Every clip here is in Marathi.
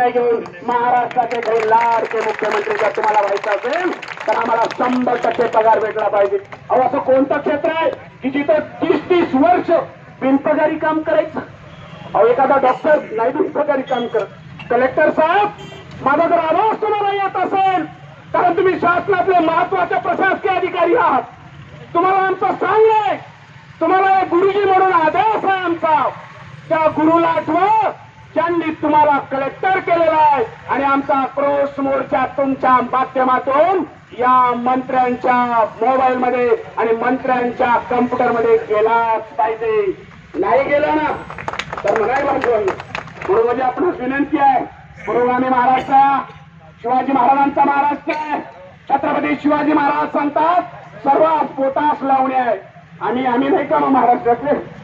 निर्णय घेऊन महाराष्ट्राचे काही लाडके मुख्यमंत्री जर तुम्हाला व्हायचं असेल तर आम्हाला शंभर टक्के पगार भेटला पाहिजे. अहो असं कोणतं क्षेत्र आहे की जिथं तीस तीस वर्ष बिनपगारी काम करायचं? अहो एखादा डॉक्टर नाही बिनपगारी काम करत. कलेक्टर साहेब माझा जर आवाज तुम्हाला येत असेल कारण तुम्ही शासनातले महत्त्वाचे प्रशासकीय अधिकारी आहात. तुम्हाला आमचं आहे तुम्हाला एक गुरुजी म्हणून आदेश आहे आमचा. त्या गुरुला आठवा ज्यांनी तुम्हाला कलेक्टर केलेला आहे. आणि आमचा क्रोश मोर्चा तुमच्या माध्यमातून या मंत्र्यांच्या मोबाईल मध्ये आणि मंत्र्यांच्या कम्प्युटरमध्ये गेलाच पाहिजे. नाही गेला ना? तर नाही पाहिजे म्हणून म्हणजे आपण विनंती आहे. पुरोगामी महाराष्ट्र शिवाजी महाराजांचा महाराष्ट्र आहे. छत्रपती शिवाजी महाराज सांगतात सर्व पोटास लावणे आहे. आम्ही आम्ही नाही का महाराष्ट्रातले?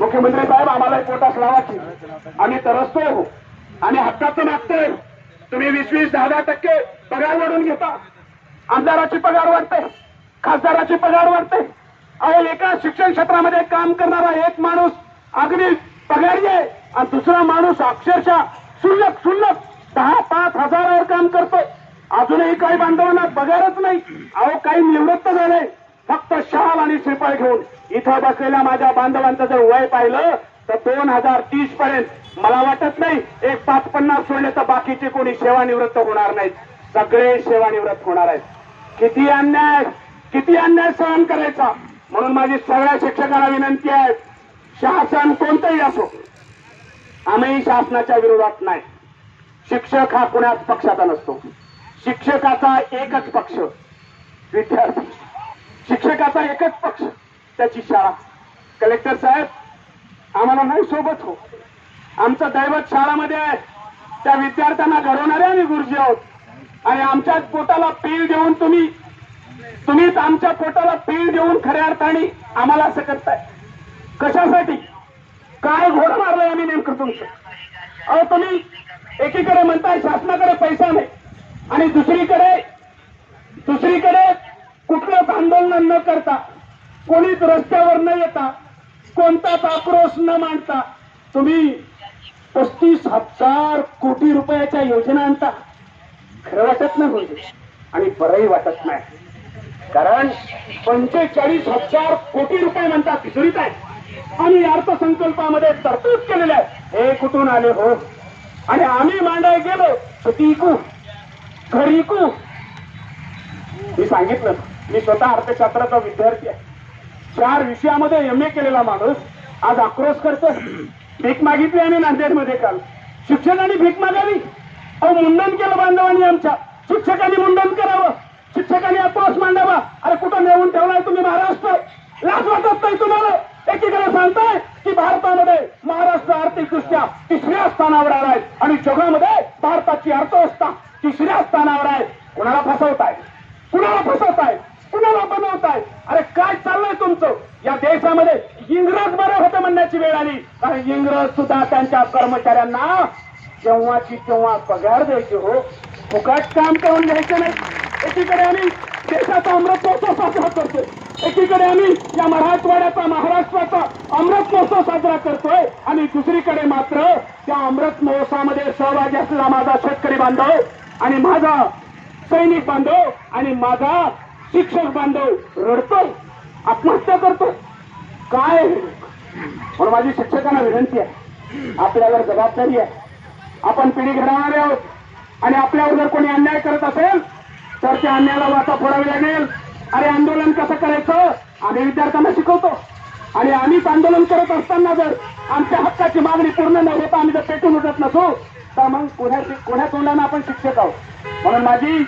मुख्यमंत्री साहेब आम्हाला पोटास की आम्ही तरसतो आणि हक्काचं मागतोय. तुम्ही वीस वीस दहा दहा टक्के पगार वाढून घेता. आमदाराची पगार वाढते. खासदाराची पगार वाढते. अहो एका शिक्षण क्षेत्रामध्ये काम करणारा एक माणूस अगदी पगारी आहे आणि दुसरा माणूस अक्षरशः शुल्लक शुल्लक दहा पाच हजारावर काम करतोय. अजूनही काही बांधवांना पगारच नाही. अहो काही निवृत्त झालंय. आणि श्रीफळ घेऊन इथं बसलेल्या माझ्या बांधवांचं जर वय पाहिलं तर दोन हजार तीस पर्यंत मला वाटत नाही एक पाच पन्नास सोडले तर बाकीचे कोणी सेवानिवृत्त होणार नाहीत. सगळे सेवानिवृत्त होणार आहेत. किती अन्याय किती अन्याय सहन करायचा? म्हणून माझी सगळ्या शिक्षकांना विनंती आहे शासन कोणतंही असो आम्ही शासनाच्या विरोधात नाही. शिक्षक हा कुणाच पक्षाचा नसतो. शिक्षकाचा एकच पक्ष विद्यार्थी. शिक्षकाचा एकच पक्ष त्याची शाळा. कलेक्टर साहेब आम्हाला नाही सोबत हो. आमचं दैवत शाळामध्ये आहे. त्या विद्यार्थ्यांना घडवणारे आम्ही गुरुजी आहोत. आणि आमच्या पोटाला पीळ देऊन तुम्ही तुम्हीच आमच्या पोटाला पीळ देऊन खऱ्या अर्थाने आम्हाला असं करताय कशासाठी? काय घोड मारलंय आम्ही नेमकं तुमचं? अहो तुम्ही एकीकडे म्हणताय शासनाकडे पैसा नाही. आणि दुसरीकडे दुसरीकडे आंदोलन न करता कोणीच रस्त्यावर न येता कोणताच आक्रोश न मांडता तुम्ही पस्तीस हजार कोटी रुपयाच्या योजना आणता खरं वाटत नाही म्हणजे आणि बरंही वाटत नाही. कारण पंचेचाळीस हजार कोटी रुपये म्हणतात तिसरीत आहे आणि अर्थसंकल्पामध्ये तरतूद केलेल्या आहे. हे कुठून आले हो? आणि आम्ही मांडाय गेलो तर ती इकू घरी इकू मी सांगितलं. मी स्वतः अर्थशास्त्राचा विद्यार्थी आहे. चार विषयामध्ये एम ए केलेला माणूस आज आक्रोश करतोय. भीक मागितली आम्ही नांदेडमध्ये काल. शिक्षकांनी भीक मागावी. अहो मुंडन केलं बांधवांनी आमच्या. शिक्षकांनी मुंडन करावं. शिक्षकांनी आक्रोश मांडावा. अरे कुठं नेऊन ठेवलाय तुम्ही महाराष्ट्र? लाच वाटत नाही तुम्हाला? एकीकडे सांगताय की भारतामध्ये महाराष्ट्र आर्थिकदृष्ट्या तिसऱ्या स्थानावर आलाय आणि जगामध्ये भारताची अर्थव्यवस्था तिसऱ्या स्थानावर आहे. कुणाला फसवताय? कुणाला फसवताय? कुणाला बनवताय? अरे काय चाललंय तुमचं? या देशामध्ये इंग्रज बरं होतं म्हणण्याची वेळ आली. कारण इंग्रज सुद्धा त्यांच्या कर्मचाऱ्यांना जेव्हाची तेव्हा पगार द्यायचे हो फुकट काम करून घ्यायचं नाही. एकीकडे आम्ही देशाचा अमृत महोत्सव साजरा करतोय. एकीकडे आम्ही या मराठवाड्याचा महाराष्ट्राचा अमृत महोत्सव साजरा करतोय. आणि दुसरीकडे मात्र त्या अमृत महोत्सवामध्ये सहभागी असलेला माझा शेतकरी बांधव आणि माझा सैनिक बांधव आणि माझा शिक्षक बांधव रडतोय आत्महत्या करतोय. काय म्हणून माझी शिक्षकांना विनंती आहे आपल्यावर जबाबदारी आहे. आपण पिढी घडवणारे आहोत आणि आपल्यावर जर कोणी अन्याय करत असेल तर त्या अन्यायाला वाचा फोडावी लागेल. अरे आंदोलन कसं करायचं? आम्ही विद्यार्थ्यांना शिकवतो. आणि आम्हीच आंदोलन करत असताना जर आमच्या हक्काची मागणी पूर्ण न होता आम्ही जर पेटून उठत नसू तर मग कोणा कोण्या तोंडाने आपण शिक्षक आहोत? म्हणून माझी